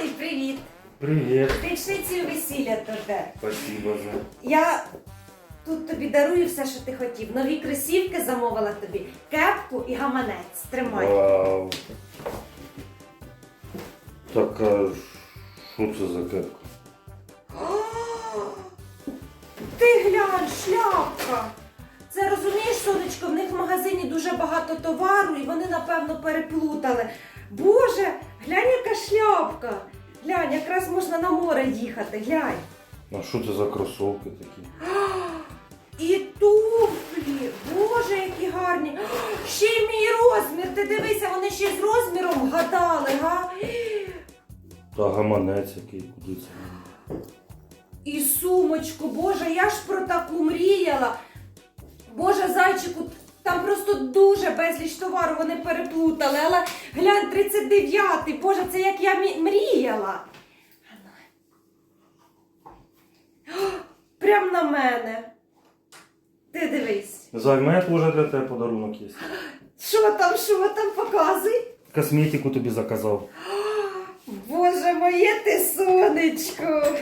Коханий, привіт! Привіт. Річницею весілля тебе. Спасибо за. Я тут тобі дарую все, що ти хотів. Нові кросівки замовила тобі, кепку і гаманець. Тримай. Вау. Так, а що це за кепка? О, Ти глянь, шляпка. Це розумієш, сонечко, в них в магазині дуже багато товару, і вони, напевно, переплутали. Якраз можна на море їхати, глянь. А що це за кросовки такі? І туфлі, боже, які гарні. Ще й мій розмір. Ти дивися, вони ще з розміром гадали, га? Та гаманець який, куди це? І сумочку, боже, я ж про таку мріяла. Боже, зайчику, там просто дуже безліч товару вони переплутали. Але глянь, 39-й, боже, це як я мріяла. О, Прям на мене. Ти дивись. Зай, в мене теж для тебе подарунок є. Що там, що там, показуй. Косметику тобі заказав. Боже моє ти сонечко.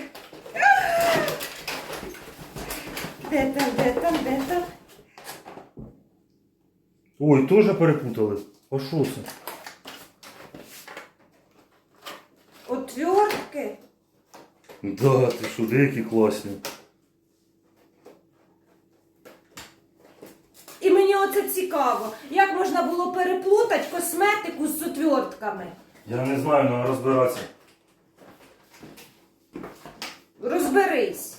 Де там, де там, де там? Ой, теж перепутали. А що це? Отвертки. Да, ти що, деякі класні. Оце цікаво, як можна було переплутати косметику з отвертками. Я не знаю, але розбиратися. Розберись.